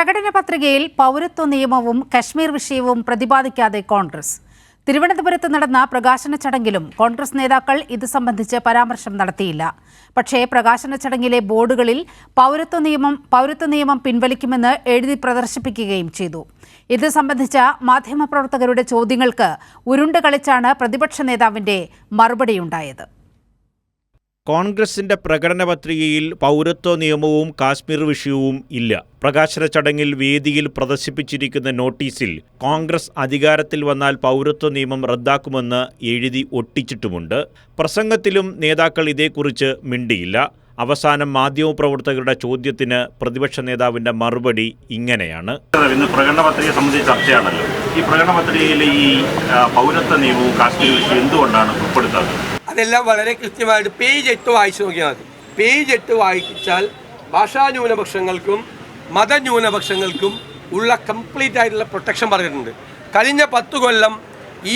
പ്രകടന പത്രികയിൽ പൗരത്വ നിയമവും കശ്മീർ വിഷയവും പ്രതിപാദിക്കാതെ കോൺഗ്രസ്. തിരുവനന്തപുരത്ത് നടന്ന പ്രകാശന ചടങ്ങിലും കോൺഗ്രസ് നേതാക്കൾ ഇത് സംബന്ധിച്ച് പരാമർശം നടത്തിയില്ല. പക്ഷേ പ്രകാശന ചടങ്ങിലെ ബോർഡുകളിൽ പൗരത്വ നിയമം പൗരത്വ നിയമം പിൻവലിക്കുമെന്ന് എഴുതി പ്രദർശിപ്പിക്കുകയും ചെയ്തു. ഇത് സംബന്ധിച്ച മാധ്യമപ്രവർത്തകരുടെ ചോദ്യങ്ങൾക്ക് ഉരുണ്ട് കളിച്ചാണ് പ്രതിപക്ഷ നേതാവിന്റെ മറുപടിയുണ്ടായത്. കോൺഗ്രസിന്റെ പ്രകടന പത്രികയിൽ പൗരത്വ നിയമവും കാശ്മീർ വിഷയവും ഇല്ല. പ്രകാശന ചടങ്ങിൽ വേദിയിൽ പ്രദർശിപ്പിച്ചിരിക്കുന്ന നോട്ടീസിൽ കോൺഗ്രസ് അധികാരത്തിൽ വന്നാൽ പൗരത്വ നിയമം റദ്ദാക്കുമെന്ന് എഴുതി ഒട്ടിച്ചിട്ടുമുണ്ട്. പ്രസംഗത്തിലും നേതാക്കൾ ഇതേക്കുറിച്ച് മിണ്ടിയില്ല. അവസാനം മാധ്യമപ്രവർത്തകരുടെ ചോദ്യത്തിന് പ്രതിപക്ഷ നേതാവിന്റെ മറുപടി ഇങ്ങനെയാണ്. ഇന്ന് പ്രകടന പത്രിക സംബന്ധിച്ച ചർച്ചയാണല്ലോ. ഈ പ്രകടന ഈ പൗരത്വ നിയമവും കാശ്മീർ വിഷയം എന്തുകൊണ്ടാണ് ഉൾപ്പെടുത്താത്തത്? അതെല്ലാം വളരെ കൃത്യമായിട്ട് പേജ് എട്ട് വായിച്ചു നോക്കിയാൽ മതി. പേജ് എട്ട് വായിച്ചാൽ ഭാഷാ ന്യൂനപക്ഷങ്ങൾക്കും മതന്യൂനപക്ഷങ്ങൾക്കും ഉള്ള കംപ്ലീറ്റ് ആയിട്ടുള്ള പ്രൊട്ടക്ഷൻ പറഞ്ഞിട്ടുണ്ട്. കഴിഞ്ഞ പത്ത് കൊല്ലം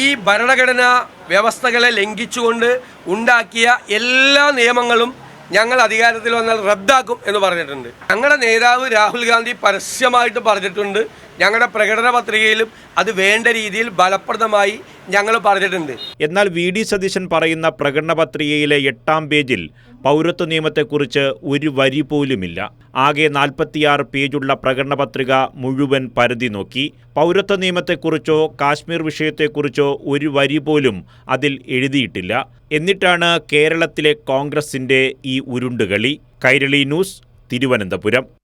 ഈ ഭരണഘടനാ വ്യവസ്ഥകളെ ലംഘിച്ചുകൊണ്ട് ഉണ്ടാക്കിയ എല്ലാ നിയമങ്ങളും ഞങ്ങൾ അധികാരത്തിൽ വന്നാൽ റദ്ദാക്കും എന്ന് പറഞ്ഞിട്ടുണ്ട്. ഞങ്ങളുടെ നേതാവ് രാഹുൽ ഗാന്ധി പരസ്യമായിട്ട് പറഞ്ഞിട്ടുണ്ട്. ഞങ്ങളുടെ പ്രകടന പത്രികയിലും അത് വേണ്ട രീതിയിൽ ഫലപ്രദമായി ഞങ്ങൾ പറഞ്ഞിട്ടുണ്ട്. എന്നാൽ വി ഡി സതീശൻ പറയുന്ന പ്രകടന പത്രികയിലെ എട്ടാം പേജിൽ പൗരത്വ നിയമത്തെക്കുറിച്ച് ഒരു വരി പോലുമില്ല. ആകെ നാൽപ്പത്തിയാറ് പേജുള്ള പ്രകടന പത്രിക മുഴുവൻ പരതി നോക്കി. പൗരത്വ നിയമത്തെക്കുറിച്ചോ കാശ്മീർ വിഷയത്തെക്കുറിച്ചോ ഒരു വരി പോലും അതിൽ എഴുതിയിട്ടില്ല. എന്നിട്ടാണ് കേരളത്തിലെ കോൺഗ്രസിന്റെ ഈ ഉരുണ്ടുകളി. കൈരളി ന്യൂസ് തിരുവനന്തപുരം.